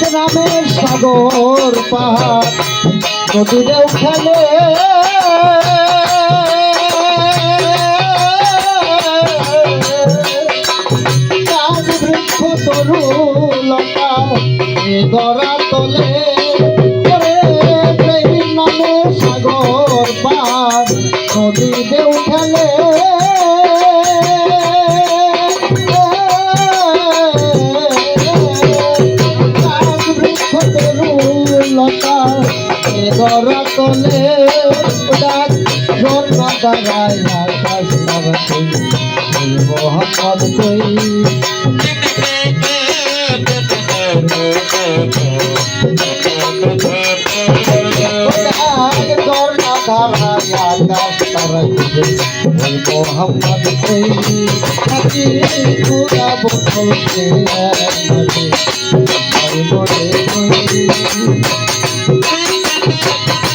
গ্রামের সাগর পাহাড় নদীরে বৃক্ষ তরু লতা গড়া তলে। বৃক্ষ তরু লতা, এ গড়া তলে ডাক ঝর্ণা দাঁড়ায় আকাশ তারাতে মোহাম্মদ কই? মোহাম্মদ পুরা বোতল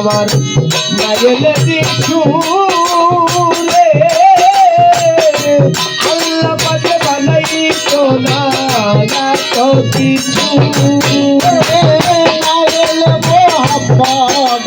আমার মায়ের দিশু রে আল্লাহ পাকে বানাই তো না এত কিছু মায়ের মোহাম্মদ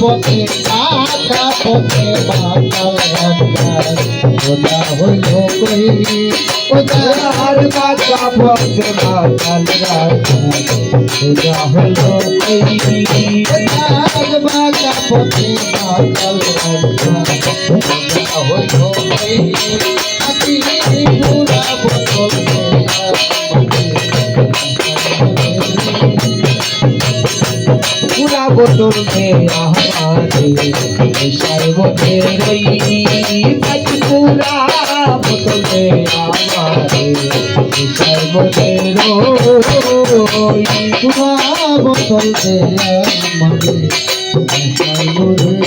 পথে বাঁকা পথে সোজা হইল কই আর বাঁকা পথে রাস্তা সোজা হলো কই আজ বাঁকা পথে রাস্তা সোজা হইল কই আতি পুরা বোতল আহমাদে নেশার মধ্যে রই আজ পুরা বোতল মে আহমাদে নেশার মধ্যে রই পুরা বোতল দে আমাকে রোই